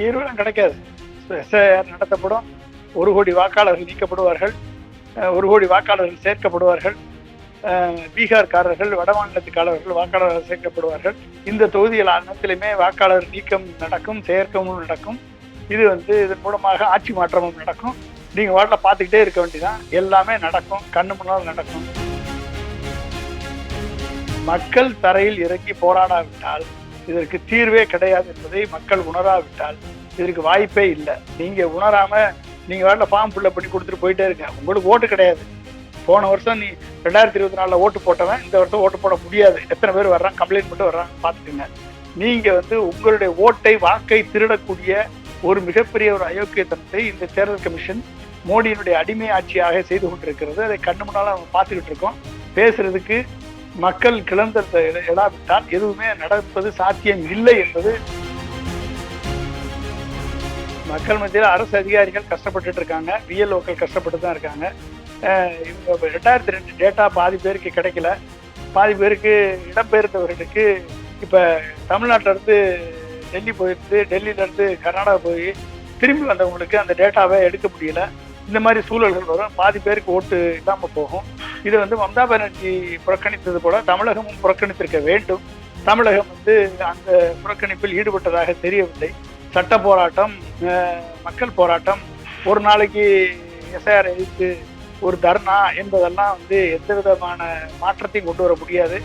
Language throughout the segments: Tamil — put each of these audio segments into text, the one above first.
தீர்வுலாம் கிடைக்காது. எஸ்ஐஆர் நடத்தப்படும். ஒரு கோடி வாக்காளர்கள் நீக்கப்படுவார்கள். ஒரு கோடி வாக்காளர்கள் சேர்க்கப்படுவார்கள். பீகார்காரர்கள் வட மாநிலத்துக்காரர்கள் வாக்காளர்கள் சேர்க்கப்படுவார்கள். இந்த தொகுதிகள் அனைத்திலுமே வாக்காளர் நீக்கம் நடக்கும் சேர்க்கவும் நடக்கும். இது வந்து இதன் மூலமாக ஆட்சி மாற்றமும் நடக்கும். நீங்கள் வாட்டில் பார்த்துக்கிட்டே இருக்க வேண்டியதான் எல்லாமே நடக்கும். கண்ணு முன்னால் நடக்கும். மக்கள் தரையில் இறங்கி போராடாவிட்டால் இதற்கு தீர்வே கிடையாது என்பதை மக்கள் உணராவிட்டால் இதற்கு வாய்ப்பே இல்லை. நீங்க உணராம நீங்க வேலை ஃபார்ம் ஃபில்அப் பண்ணி கொடுத்துட்டு போயிட்டே இருங்க. உங்களுக்கு ஓட்டு கிடையாது. போன வருஷம் நீ ரெண்டாயிரத்தி இருபத்தி நாலுல ஓட்டு போட்டவன் இந்த வருஷம் ஓட்டு போட முடியாது. எத்தனை பேர் வர்றான் கம்ப்ளைண்ட் மட்டும் வர்றாங்க பார்த்துக்கோங்க. நீங்க வந்து உங்களுடைய ஓட்டை வாக்கை திருடக்கூடிய ஒரு மிகப்பெரிய ஒரு அயோக்கியத்தனத்தை இந்த தேர்தல் கமிஷன் மோடியினுடைய அடிமை ஆட்சியாக செய்து கொண்டிருக்கிறது. அதை கண்ணு முன்னால் நம்ம பார்த்துக்கிட்டு இருக்கோம். பேசுறதுக்கு மக்கள் கிளந்த இடாவிட்டால் எதுவுமே நடப்பது சாத்தியம் இல்லை என்பது மக்கள் மத்தியில் அரசு அதிகாரிகள் கஷ்டப்பட்டுட்டு இருக்காங்க. பிஎல்ஓக்கள் கஷ்டப்பட்டு தான் இருக்காங்க. ரெண்டாயிரத்தி ரெண்டு டேட்டா பாதி பேருக்கு கிடைக்கல. பாதி பேருக்கு இடம்பெயர்ந்தவர்களுக்கு இப்போ தமிழ்நாட்டிலேருந்து டெல்லி போயிருந்து டெல்லியிலேருந்து கர்நாடகா போய் திரும்பி வந்தவங்களுக்கு அந்த டேட்டாவை எடுக்க முடியல. இந்த மாதிரி சூழல்கள் வரும். பாதி பேருக்கு ஓட்டு இல்லாமல் போகும். இது வந்து மம்தா பானர்ஜி புறக்கணித்தது போல தமிழகமும் புறக்கணித்திருக்க வேண்டும். தமிழகம் வந்து அந்த புறக்கணிப்பில் ஈடுபட்டதாக தெரியவில்லை. சட்ட போராட்டம் மக்கள் போராட்டம் ஒரு நாளைக்கு எஸ்ஐஆர் எதிர்த்து ஒரு தர்ணா என்பதெல்லாம் வந்து எந்த விதமான மாற்றத்தையும் கொண்டு வர முடியாது.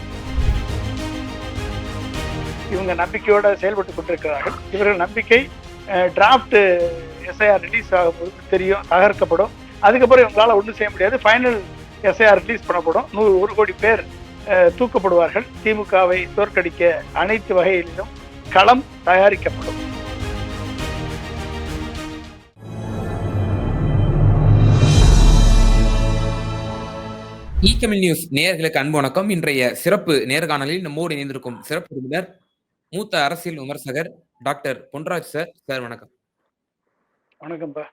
இவங்க நம்பிக்கையோட செயல்பட்டு கொண்டிருக்கிறார்கள். இவர்கள் நம்பிக்கை டிராஃப்ட் எஸ்ஐஆர் ரிலீஸ் ஆகும்போது தெரியும் தகர்க்கப்படும். அதுக்கப்புறம் இவங்களால ஒன்றும் செய்ய முடியாது. ஃபைனல் எஸ்ஐஆர் ரிலீஸ் பண்ணப்படும். நூறு ஒரு கோடி பேர் தூக்கப்படுவார்கள். திமுகவை தோற்கடிக்க அனைத்து வகையிலும் களம் தயாரிக்கப்படும். ஈகமில் நியூஸ் நேயர்களுக்கு அன்பு வணக்கம். இன்றைய சிறப்பு நேர்காணலில் நம்மோடு இணைந்திருக்கும் சிறப்பு விருந்தினர் மூத்த அரசியல் விமர்சகர் டாக்டர் பொன்ராஜ் சார். சார் வணக்கம். வணக்கம்ப்பா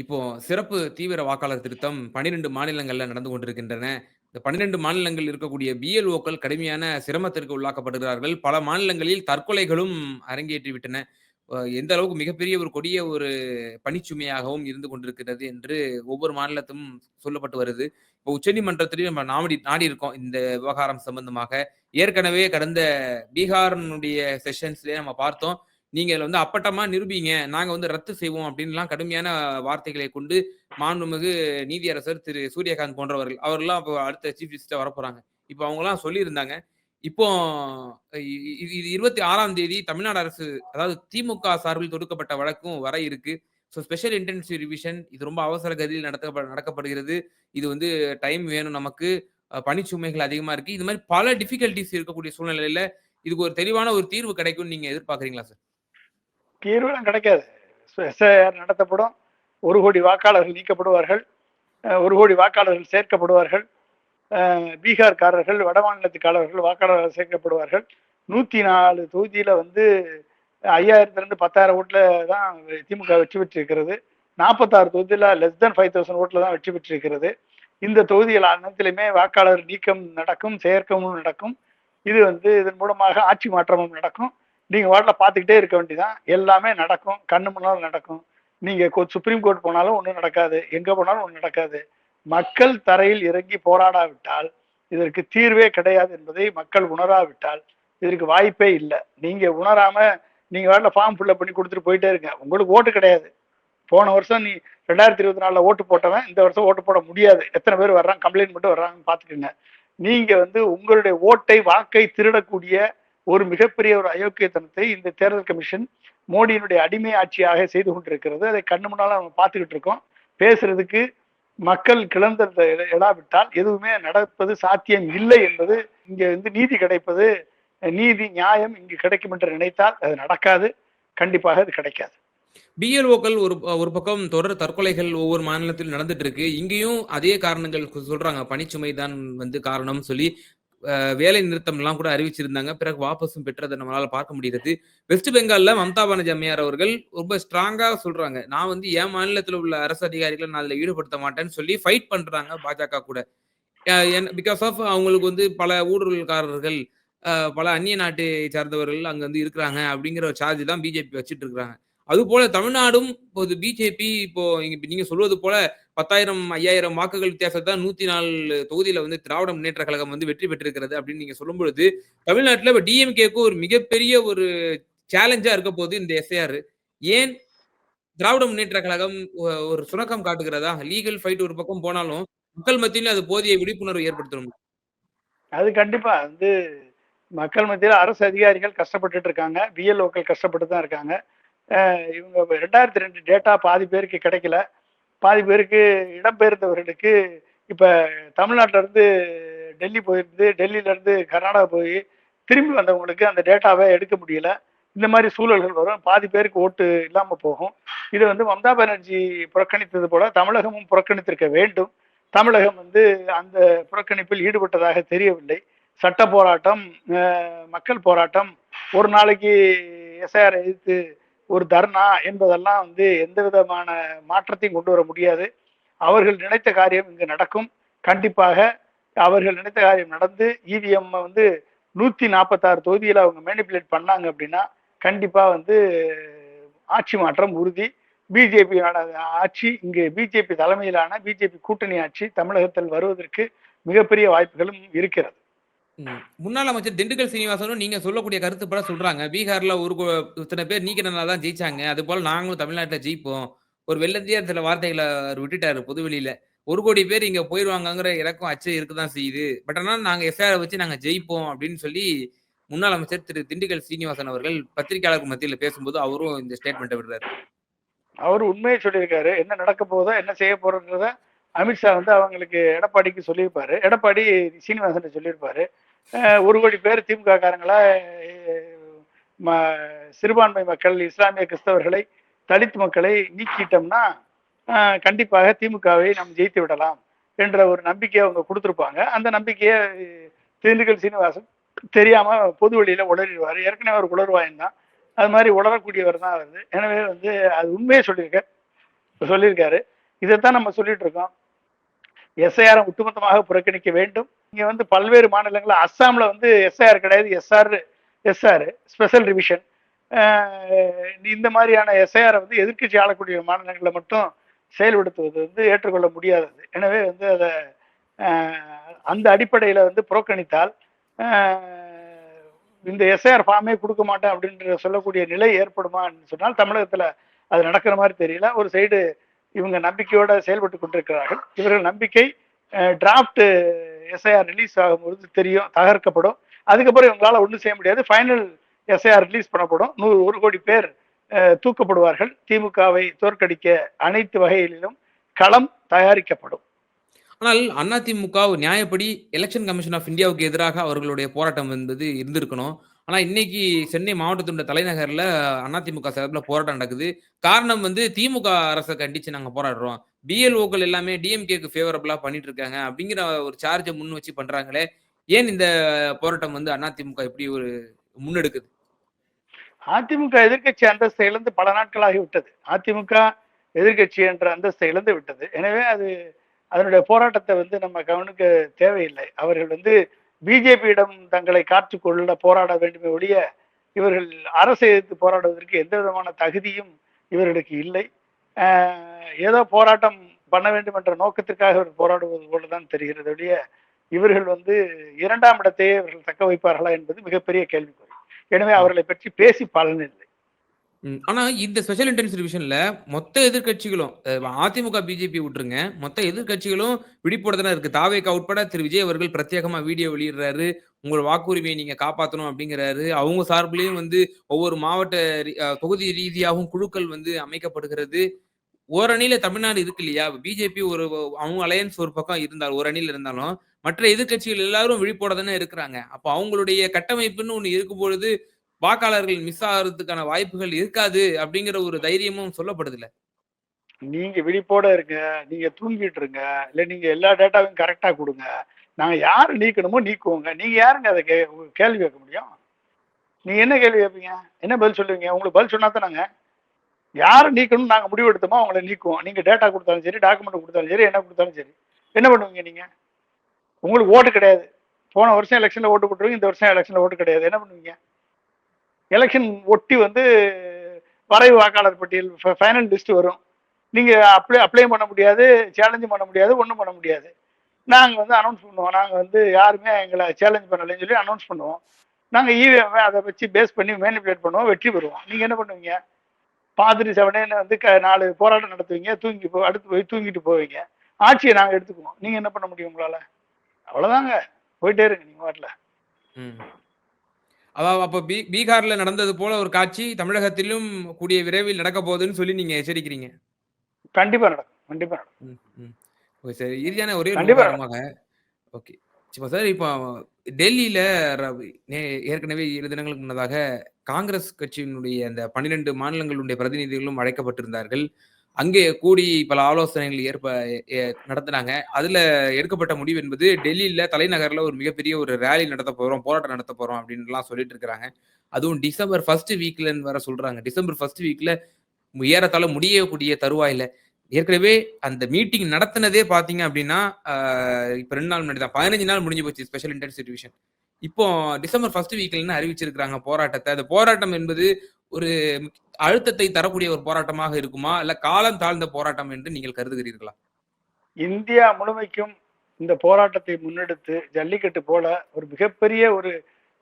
இப்போ சிறப்பு தீவிர வாக்காளர் திருத்தம் பன்னிரெண்டு மாநிலங்கள்ல நடந்து கொண்டிருக்கின்றன. இந்த பன்னிரெண்டு மாநிலங்கள் இருக்கக்கூடிய பிஎல்ஓக்கள் கடுமையான சிரமத்திற்கு உள்ளாக்கப்படுகிறார்கள். பல மாநிலங்களில் தற்கொலைகளும் அரங்கேற்றி விட்டன. எந்த அளவுக்கு மிகப்பெரிய ஒரு கொடிய ஒரு பணிச்சுமையாகவும் இருந்து கொண்டிருக்கிறது என்று ஒவ்வொரு மாநிலத்தும் சொல்லப்பட்டு வருது. இப்போ உச்சநீதிமன்றத்திலையும் நம்ம நாடி நாடி இருக்கோம் இந்த விவகாரம் சம்பந்தமாக. ஏற்கனவே கடந்த பீகாரினுடைய செஷன்ஸ்லேயே நம்ம பார்த்தோம். நீங்க இதில் வந்து அப்பட்டமா நிரூபிங்க. நாங்க வந்து ரத்து செய்வோம் அப்படின்லாம் கடுமையான வார்த்தைகளை கொண்டு மாண்புமிகு நீதியரசர் திரு. சூரியகாந்த் போன்றவர்கள் அவர்கள்லாம் இப்போ அடுத்த சீஃப் ஜஸ்டிஸா வரப்போறாங்க. இப்போ அவங்கலாம் சொல்லியிருந்தாங்க. இப்போ இது இருபத்தி ஆறாம் தேதி தமிழ்நாடு அரசு அதாவது திமுக சார்பில் தொடுக்கப்பட்ட வழக்கும் வர இருக்கு. ஸோ ஸ்பெஷல் இன்டென்சிவ் ரிவிஷன் இது ரொம்ப அவசர கதியில் நடத்த நடக்கப்படுகிறது. இது வந்து டைம் வேணும் நமக்கு. பணிச்சுமைகள் அதிகமா இருக்கு. இது மாதிரி பல டிஃபிகல்டிஸ் இருக்கக்கூடிய சூழ்நிலையில இதுக்கு ஒரு தெளிவான ஒரு தீர்வு கிடைக்கும்னு நீங்க எதிர்பார்க்குறீங்களா சார் தீர்வுலாம் கிடைக்காது. எஸ்ஐஆர் நடத்தப்படும். ஒரு கோடி வாக்காளர்கள் நீக்கப்படுவார்கள். ஒரு கோடி வாக்காளர்கள் சேர்க்கப்படுவார்கள். பீகார்காரர்கள் வட மாநிலத்துக்காரர்கள் வாக்காளர்கள் சேர்க்கப்படுவார்கள். நூற்றி நாலு தொகுதியில் வந்து ஐயாயிரத்துலேருந்து பத்தாயிரம் ஓட்டில் தான் திமுக வெற்றி பெற்றிருக்கிறது. நாற்பத்தாறு தொகுதியில் லெஸ் தென் ஃபைவ் தௌசண்ட் ஓட்டில் தான் வெற்றி பெற்றிருக்கிறது. இந்த தொகுதிகள் அனைத்திலுமே வாக்காளர் நீக்கம் நடக்கும் செயற்கமும் நடக்கும். இது வந்து இதன் மூலமாக ஆட்சி மாற்றமும் நடக்கும். நீங்கள் வாட்டில் பார்த்துக்கிட்டே இருக்க வேண்டியதான் எல்லாமே நடக்கும். கண்ணு முன்னால் நடக்கும். நீங்கள் சுப்ரீம் கோர்ட் போனாலும் ஒன்றும் நடக்காது. எங்கே போனாலும் ஒன்றும் நடக்காது. மக்கள் தரையில் இறங்கி போராடாவிட்டால் இதற்கு தீர்வே கிடையாது என்பதை மக்கள் உணராவிட்டால் இதற்கு வாய்ப்பே இல்லை. நீங்கள் உணராமல் நீங்கள் வேலை ஃபார்ம் ஃபில்அப் பண்ணி கொடுத்துட்டு போயிட்டே இருங்க. உங்களுக்கு ஓட்டு கிடையாது. போன வருஷம் நீ ரெண்டாயிரத்தி இருபத்தி நாலில் ஓட்டு போட்டவன் இந்த வருஷம் ஓட்டு போட முடியாது. எத்தனை பேர் வர்றாங்க? கம்ப்ளைண்ட் மட்டும் வர்றாங்கன்னு பார்த்துக்கோங்க நீங்கள் வந்து உங்களுடைய ஓட்டை வாக்கை திருடக்கூடிய ஒரு மிகப்பெரிய ஒரு அயோக்கியத்தனத்தை இந்த தேர்தல் கமிஷன் மோடியினுடைய அடிமை ஆட்சியாக செய்து கொண்டிருக்கிறது. அதை கண்ணு முன்னால் நம்ம பார்த்துக்கிட்டு இருக்கோம். பேசுறதுக்கு மக்கள் கிளந்த இடாவிட்டால் எதுவுமே நடப்பது சாத்தியம் இல்லை என்பது இங்கே வந்து நீதி கிடைப்பது நீதி நியாயம் இங்கு கிடைக்கும் என்று நினைத்தால் அது நடக்காது. கண்டிப்பாக அது கிடைக்காது. பிஎல்ஓக்கள் ஒரு ஒரு பக்கம் தொடர் தற்கொலைகள் ஒவ்வொரு மாநிலத்திலும் நடந்துட்டு இருக்கு. இங்கேயும் அதே காரணங்கள் சொல்றாங்க. பணிச்சுமை தான் வந்து காரணம் சொல்லி வேலை நிறுத்தம்லாம் கூட அறிவிச்சிருந்தாங்க. பிறகு வாபஸும் பெற்றதை நம்மளால பார்க்க முடிகிறது. வெஸ்ட் பெங்கால்ல மம்தா பானர்ஜி அம்மையார் அவர்கள் ரொம்ப ஸ்ட்ராங்கா சொல்றாங்க. நான் வந்து என் மாநிலத்தில் உள்ள அரசு அதிகாரிகளை நான் அதில் ஈடுபடுத்த மாட்டேன்னு சொல்லி ஃபைட் பண்றாங்க பாஜக கூட. பிகாஸ் ஆஃப் அவங்களுக்கு வந்து பல ஊடுருவல்காரர்கள் பல அந்நிய நாட்டை சார்ந்தவர்கள் அங்க வந்து இருக்கிறாங்க அப்படிங்கிற ஒரு சார்ஜ் தான் பிஜேபி வச்சுட்டு இருக்கிறாங்க. அதுபோல தமிழ்நாடும் இப்போது பிஜேபி இப்போ இங்க நீங்க சொல்வது போல பத்தாயிரம் ஐயாயிரம் வாக்குகள் வித்தியாசத்தான் நூத்தி நாலு தொகுதியில வந்து திராவிட முன்னேற்ற கழகம் வந்து வெற்றி பெற்றிருக்கிறது அப்படின்னு நீங்க சொல்லும் பொழுது தமிழ்நாட்டுல இப்ப டிஎம்கேக்கு ஒரு மிகப்பெரிய ஒரு சேலஞ்சா இருக்க போது இந்த எஸ்ஐஆர் ஏன் திராவிட முன்னேற்ற கழகம் ஒரு சுணக்கம் காட்டுகிறதா? லீகல் ஃபைட் ஒரு பக்கம் போனாலும் மக்கள் மத்தியிலும் அது போதிய விழிப்புணர்வு ஏற்படுத்தணும்? அது கண்டிப்பா. வந்து மக்கள் மத்தியில் அரசு அதிகாரிகள் கஷ்டப்பட்டுட்டு இருக்காங்க. பிஎல்ஓக்கள் கஷ்டப்பட்டு தான் இருக்காங்க. இவங்க ரெண்டாயிரத்தி ரெண்டு டேட்டா பாதி பேருக்கு கிடைக்கல. பாதி பேருக்கு இடம்பெயர்ந்தவர்களுக்கு இப்போ தமிழ்நாட்டிலேருந்து டெல்லி போயிருந்து டெல்லியிலேருந்து கர்நாடகா போய் திரும்பி வந்தவங்களுக்கு அந்த டேட்டாவை எடுக்க முடியல. இந்த மாதிரி சூழல்கள் வரும். பாதி பேருக்கு ஓட்டு இல்லாமல் போகும். இது வந்து மம்தா பானர்ஜி புறக்கணித்தது போல தமிழகமும் புறக்கணித்திருக்க வேண்டும். தமிழகம் வந்து அந்த புறக்கணிப்பில் ஈடுபட்டதாக தெரியவில்லை. சட்ட போராட்டம் மக்கள் போராட்டம். ஒரு நாளைக்கு எஸ்ஐஆர் எதிர்த்து ஒரு தர்ணா என்பதெல்லாம் வந்து எந்த விதமான மாற்றத்தையும் கொண்டு வர முடியாது. அவர்கள் நினைத்த காரியம் இங்கு நடக்கும். கண்டிப்பாக அவர்கள் நினைத்த காரியம் நடந்து இவிஎம் வந்து நூத்தி நாற்பத்தாறு தொகுதியில் அவங்க மேனிப்புலேட் பண்ணாங்க அப்படின்னா கண்டிப்பா வந்து ஆட்சி மாற்றம் உறுதி. பிஜேபியான ஆட்சி இங்கு பிஜேபி தலைமையிலான பிஜேபி கூட்டணி ஆட்சி தமிழகத்தில் வருவதற்கு மிகப்பெரிய வாய்ப்புகளும் இருக்கிறது. முன்னாள் அமைச்சர் திண்டுக்கல் சீனிவாசனும் நீங்க சொல்லக்கூடிய கருத்து பட சொல்றாங்க. பீகார்ல ஒரு இத்தனை பேர் நீக்கினால தான் ஜெயிச்சாங்க. அது போல நாங்களும் தமிழ்நாட்டுல ஜெயிப்போம். ஒரு வெள்ளந்தியா சில வார்த்தைகளை அவர் விட்டுட்டாரு பொதுவெளியில. ஒரு கோடி பேர் இங்க போயிருவாங்கங்கிற இறக்கம் அச்சம் இருக்குதான் செய்யுது. பட் ஆனால் நாங்க எஸ்ஆர் வச்சு நாங்க ஜெயிப்போம் அப்படின்னு சொல்லி முன்னாள் அமைச்சர் திரு திண்டுக்கல் சீனிவாசன் அவர்கள் பத்திரிகையாளர்கள் மத்தியில் பேசும்போது அவரும் இந்த ஸ்டேட்மெண்ட்டை விடுறாரு. அவர் உண்மையை சொல்லியிருக்காரு. என்ன நடக்க போதோ என்ன செய்ய போறோங்கிறத அமித்ஷா வந்து அவங்களுக்கு எடப்பாடிக்கு சொல்லியிருப்பாரு. எடப்பாடி சீனிவாசன் சொல்லியிருப்பாரு. ஒரு கோடி பேர் திமுக காரங்களா சிறுபான்மை மக்கள் இஸ்லாமிய கிறிஸ்தவர்களை தலித் மக்களை நீக்கிட்டோம்னா கண்டிப்பாக திமுகவை நாம் ஜெயித்து விடலாம் என்ற ஒரு நம்பிக்கையை அவங்க கொடுத்துருப்பாங்க. அந்த நம்பிக்கையை திண்டுக்கல் சீனிவாசன் தெரியாம பொது வழியில உளறிடுவார். ஏற்கனவே ஒரு உளறுவாயன் தான். அது மாதிரி உளரக்கூடியவர் தான் அவர். எனவே வந்து அது உண்மையை சொல்லியிருக்க சொல்லியிருக்காரு. இதைத்தான் நம்ம சொல்லிட்டு இருக்கோம். எஸ்ஐஆரை ஒட்டுமொத்தமாக புறக்கணிக்க வேண்டும். இங்க வந்து பல்வேறு மாநிலங்களில் அஸ்ஸாம்ல வந்து எஸ்ஐஆர் கிடையாது. எஸ்ஆர் எஸ்ஆர் ஸ்பெஷல் ரிவிஷன் இந்த மாதிரியான எஸ்ஐஆரை வந்து எதிர்கட்சி ஆளக்கூடிய மாநிலங்களில் மட்டும் செயல்படுத்துவது வந்து ஏற்றுக்கொள்ள முடியாதது. எனவே வந்து அதை அந்த அடிப்படையில் வந்து புறக்கணித்தால் இந்த எஸ்ஐஆர் ஃபார்மே கொடுக்க மாட்டேன் அப்படின்ற சொல்லக்கூடிய நிலை ஏற்படுமான்னு சொன்னால் தமிழகத்தில் அது நடக்கிற மாதிரி தெரியல. ஒரு சைடு இவங்க நம்பிக்கையோட செயல்பட்டு கொண்டிருக்கிறார்கள். இவர்கள் நம்பிக்கை டிராஃப்ட் எஸ்ஐஆர் ரிலீஸ் ஆகும்போது தெரியும் தகர்க்கப்படும். அதுக்கப்புறம் இவங்களால ஒன்றும் செய்ய முடியாது. ஃபைனல் எஸ்ஐஆர் ரிலீஸ் பண்ணப்படும். நூறு ஒரு கோடி பேர் அஹ், தூக்கப்படுவார்கள். திமுகவை தோற்கடிக்க அனைத்து வகையிலும் களம் தயாரிக்கப்படும். ஆனால் அதிமுக திமுக நியாயப்படி எலெக்ஷன் கமிஷன் ஆஃப் இந்தியாவுக்கு எதிராக அவர்களுடைய போராட்டம் என்பது இருந்திருக்கணும். ஆனா இன்னைக்கு சென்னை மாவட்டத்தினுடைய தலைநகர்ல அதிமுக சார்பில் போராட்டம் நடக்குது. காரணம் வந்து திமுக அரசை கண்டிச்சு நாங்க போராடுறோம். பிஎல்ஓக்கள் எல்லாமே டிஎம்கேக்கு ஃபேவரபிளா பண்ணிட்டு இருக்காங்க அப்படிங்கிற ஒரு சார்ஜை முன் வச்சு பண்றாங்களே ஏன் இந்த போராட்டம் வந்து அதிமுக எப்படி ஒரு முன்னெடுக்குது? அதிமுக எதிர்க்கட்சி அந்தஸ்தை இழந்து பல நாட்களாகி விட்டது. அதிமுக எதிர்க்கட்சி என்ற அந்தஸ்தை இழந்து விட்டது. எனவே அது அதனுடைய போராட்டத்தை வந்து நம்ம கவனிக்க தேவையில்லை. அவர்கள் வந்து பிஜேபியிடம் தங்களை காற்றுக்கொள்ள போராட வேண்டுமே ஒழிய இவர்கள் அரசை எதிர்த்து போராடுவதற்கு எந்த விதமான தகுதியும் இவர்களுக்கு இல்லை. ஏதோ போராட்டம் பண்ண வேண்டும் என்ற நோக்கத்திற்காக இவர் போராடுவது போலதான் தெரிகிறது ஒழிய இவர்கள் வந்து இரண்டாம் இடத்தையே இவர்கள் தக்க வைப்பார்களா என்பது மிகப்பெரிய கேள்விக்குறி. எனவே அவர்களை பற்றி பேசி பலனில்லை ம், ஆனா இந்த ஸ்பெஷல் இன்டென்ஸ் டிவிஷன்ல மொத்த எதிர்க்கட்சிகளும் அதிமுக பிஜேபி விட்டுருங்க. மொத்த எதிர்க்கட்சிகளும் விழிப்போட தானே இருக்கு. தாவேக்கா உட்பட திரு விஜய் அவர்கள் பிரத்யேகமா வீடியோ வெளியிடுறாரு. உங்கள் வாக்குரிமையை நீங்க காப்பாற்றணும் அப்படிங்கிறாரு. அவங்க சார்பிலையும் வந்து ஒவ்வொரு மாவட்ட தொகுதி ரீதியாகவும் குழுக்கள் வந்து அமைக்கப்படுகிறது. ஓரணியில தமிழ்நாடு இருக்கு இல்லையா? பிஜேபி ஒரு அவங்க அலையன்ஸ் ஒரு பக்கம் இருந்தால் ஒரு அணியில இருந்தாலும் மற்ற எதிர்க்கட்சிகள் எல்லாரும் விழிப்போட தானே இருக்கிறாங்க. அப்போ அவங்களுடைய கட்டமைப்புன்னு ஒண்ணு இருக்கும் பொழுது வாக்காளர்கள் மிஸ் ஆகிறதுக்கான வாய்ப்புகள் இருக்காது அப்படிங்கிற ஒரு தைரியமும் சொல்லப்படுதுல நீங்க விழிப்போட இருங்க நீங்க தூங்கிட்டு இருங்க இல்ல நீங்க எல்லா டேட்டாவையும் கரெக்டா கொடுங்க. நாங்க யாரு நீக்கணுமோ நீக்குவோங்க. நீங்க யாருங்க அதை கே கேள்வி கேட்க முடியும்? நீங்க என்ன கேள்வி கேட்பீங்க? என்ன பதில் சொல்லுவீங்க? உங்களுக்கு பதில் சொன்னா தானங்க. யாரை நீக்கணும்னு நாங்க முடிவு எடுத்தோமோ அவங்கள நீக்குவோம். நீங்க டேட்டா கொடுத்தாலும் சரி டாக்குமெண்ட் கொடுத்தாலும் சரி என்ன கொடுத்தாலும் சரி. என்ன பண்ணுவீங்க நீங்க? உங்களுக்கு ஓட்டு கிடையாது. போன வருஷம் எலெக்ஷன்ல ஓட்டு போட்டுருவீங்க இந்த வருஷம் எலெக்ஷன்ல ஓட்டு கிடையாது. என்ன பண்ணுவீங்க? எலெக்ஷன் ஒட்டி வந்து வரைவு வாக்காளர் பட்டியல் ஃபைனல் லிஸ்ட் வரும். நீங்கள் அப்ளை அப்ளையும் பண்ண முடியாது சேலஞ்சும் பண்ண முடியாது ஒன்றும் பண்ண முடியாது. நாங்கள் வந்து அனௌன்ஸ் பண்ணுவோம். நாங்கள் வந்து யாருமே எங்களை சேலஞ்ச் பண்ணலைன்னு சொல்லி அனௌன்ஸ் பண்ணுவோம். நாங்கள் இவிஎம் அதை வச்சு பேஸ் பண்ணி மேனிபுலேட் பண்ணுவோம் வெற்றி பெறுவோம். நீங்கள் என்ன பண்ணுவீங்க? பாதிரி செவனேன்னு வந்து க நாலு போராட்டம் நடத்துவீங்க தூங்கி போ அடுத்து போய் தூங்கிட்டு போவீங்க. ஆட்சியை நாங்கள் எடுத்துக்குவோம். நீங்கள் என்ன பண்ண முடியும் உங்களால்? அவ்வளோதாங்க போயிட்டே இருங்க நீங்கள் வாட்டில். ம். அதாவது அப்போ பீ பீகார்ல நடந்தது போல ஒரு காட்சி தமிழகத்திலும் கூடிய விரைவில் நடக்க போகுதுன்னு சொல்லி நீங்க எச்சரிக்கிறீங்க? கண்டிப்பா நடக்கும். கண்டிப்பா நடக்கும். Okay sir. இறுதியான ஒரே ஒரு கண்டிப்பா. விவகாரமாக ஓகே. இப்போ சார் இப்போ டெல்லியில ஏற்கனவே இரு தினங்களுக்கு முன்னதாக காங்கிரஸ் கட்சியினுடைய அந்த பன்னிரெண்டு மாநிலங்களுடைய பிரதிநிதிகளும் அழைக்கப்பட்டிருந்தார்கள். அங்கே கூடி பல ஆலோசனைகள் ஏற்ப நடத்தினாங்க. அதுல எடுக்கப்பட்ட முடிவு என்பது டெல்லியில தலைநகர்ல ஒரு மிகப்பெரிய ஒரு ரேலி நடத்த போறோம் போராட்டம் நடத்த போறோம் அப்படின்லாம் சொல்லிட்டு இருக்கிறாங்க. அதுவும் டிசம்பர் ஃபர்ஸ்ட் வீக்லன்னு வேற சொல்றாங்க. டிசம்பர் ஃபர்ஸ்ட் வீக்ல ஏறத்தாழ முடியக்கூடிய தருவாயில. ஏற்கனவே அந்த மீட்டிங் நடத்தினதே பாத்தீங்க அப்படின்னா இப்ப ரெண்டு நாள் முன்னாடி தான் பதினஞ்சு நாள் முடிஞ்சு போச்சு ஸ்பெஷல் இன்டென்ஸ் டிவிஷன் இப்போ டிசம்பர் ஃபர்ஸ்ட் வீக்ல அறிவிச்சிருக்காங்க போராட்டத்தை? அந்த போராட்டம் என்பது ஒரு அழுத்தத்தை தரக்கூடிய ஒரு போராட்டமாக இருக்குமா? இல்ல காலம் தாழ்ந்த போராட்டம் என்று நீங்கள் கருதுகிறீர்களா? இந்தியா முழுமைக்கும் இந்த போராட்டத்தை முன்னெடுத்து ஜல்லிக்கட்டு போல ஒரு மிகப்பெரிய ஒரு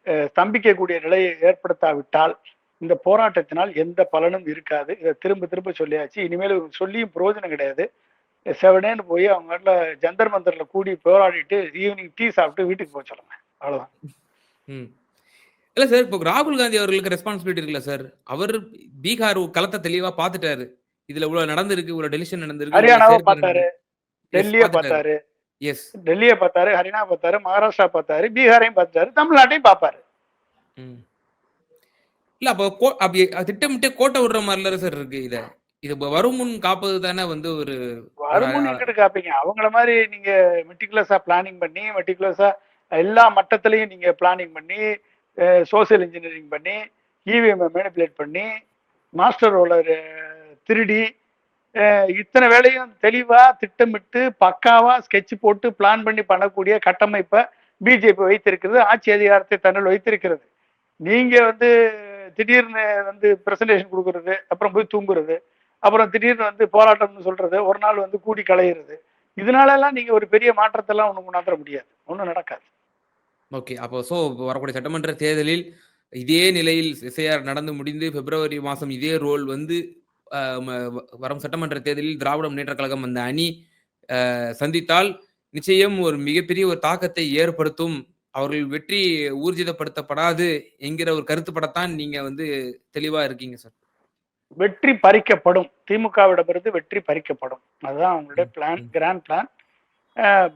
ஸ்தம்பிக்கக்கூடிய நிலையை ஏற்படுத்தாவிட்டால் இந்த போராட்டத்தினால் எந்த பலனும் இருக்காது. இதை திரும்ப திரும்ப சொல்லியாச்சு. இனிமேல் சொல்லியும் பிரயோஜனம் கிடையாது. செவனேன்னு போய் அவங்க வீட்டில் ஜந்தர் மந்தர்ல கூடி போராடிட்டு ஈவினிங் டீ சாப்பிட்டு வீட்டுக்கு போக சொல்லுங்க. அவ்வளவுதான். ம். இல்ல சார் இப்போ ராகுல் காந்தி அவர்களுக்கு ரெஸ்பான்சிபிலிட்டி இருக்குல்ல சார் அவர் பீகார் களத்தை தெளிவா பாத்துட்டாரு இதுல இவ்வளவு நடந்திருக்கு இவ்வளவு டெலிஷன் நடந்திருக்கு ஹரியானாவை பார்த்தாரு. டெல்லியை பார்த்தாரு. எஸ் டெல்லியை பார்த்தாரு ஹரியானா பார்த்தாரு மகாராஷ்டிரா பார்த்தாரு பீகாரையும் பார்த்தாரு தமிழ்நாட்டையும் பார்ப்பாரு. இல்ல அப்ப அப்படி திட்டமிட்டே கோட்டை விடுற மாதிரில சார் இருக்கு இத. இது இப்ப வரும் முன் காப்பது தானே வந்து ஒரு வருமுன் எங்கிட்டு காப்பீங்க. அவங்கள மாதிரி நீங்க மெட்டிகுலஸா பிளானிங் பண்ணி மெட்டிகுலஸா எல்லா மட்டத்திலையும் நீங்க பிளானிங் பண்ணி சோசியல் இன்ஜினியரிங் பண்ணி இவிஎம்ஐ மேனிப்புலேட் பண்ணி மாஸ்டர் ரோலர் திருடி இத்தனை வேலையும் தெளிவாக திட்டமிட்டு பக்காவாக ஸ்கெட்ச் போட்டு பிளான் பண்ணி பண்ணக்கூடிய கட்டமைப்பை பிஜேபி வைத்திருக்கிறது ஆட்சி அதிகாரத்தை தன்னில் வைத்திருக்கிறது. நீங்கள் வந்து திடீர்னு வந்து பிரசன்டேஷன் கொடுக்கறது அப்புறம் போய் தூங்குறது அப்புறம் திடீர்னு வந்து போராட்டம்னு சொல்கிறது ஒரு நாள் வந்து கூடி களையிறது இதனாலலாம் நீங்கள் ஒரு பெரிய மாற்றத்தெல்லாம் ஒன்று கொண்டாந்துட முடியாது. ஒன்றும் நடக்காது. ஓகே. அப்போ சோ வரக்கூடிய சட்டமன்ற தேர்தலில் இதே நிலையில் எஸ்ஐஆர் நடந்து முடிந்து பிப்ரவரி மாசம் இதே ரோல் வந்து வரும் சட்டமன்ற தேர்தலில் திராவிட முன்னேற்ற கழகம் அந்த அணி சந்தித்தால் நிச்சயம் ஒரு மிகப்பெரிய ஒரு தாக்கத்தை ஏற்படுத்தும். அவர்கள் வெற்றி ஊர்ஜிதப்படுத்தப்படாது என்கிற ஒரு கருத்துப்படத்தான் நீங்க வந்து தெளிவா இருக்கீங்க சார். வெற்றி பறிக்கப்படும். திமுகவிடமிருந்து வெற்றி பறிக்கப்படும். அதுதான் அவங்களுடைய பிளான். கிராண்ட் பிளான்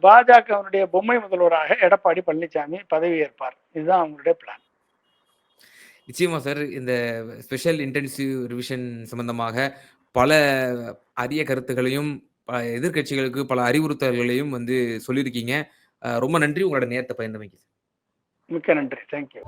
பாஜகவினுடைய பொம்மை முதல்வராக எடப்பாடி பழனிசாமி பதவி ஏற்பார். இதுதான் அவங்களுடைய பிளான் நிச்சயமா சார் இந்த ஸ்பெஷல் இன்டென்சிவ் ரிவிஷன் சம்பந்தமாக பல அரிய கருத்துகளையும் பல எதிர்க்கட்சிகளுக்கு பல அறிவுறுத்தல்களையும் வந்து சொல்லியிருக்கீங்க. ரொம்ப நன்றி. உங்களோட நேரத்தை பயந்தமைக்கு மிக்க நன்றி. தேங்க்யூ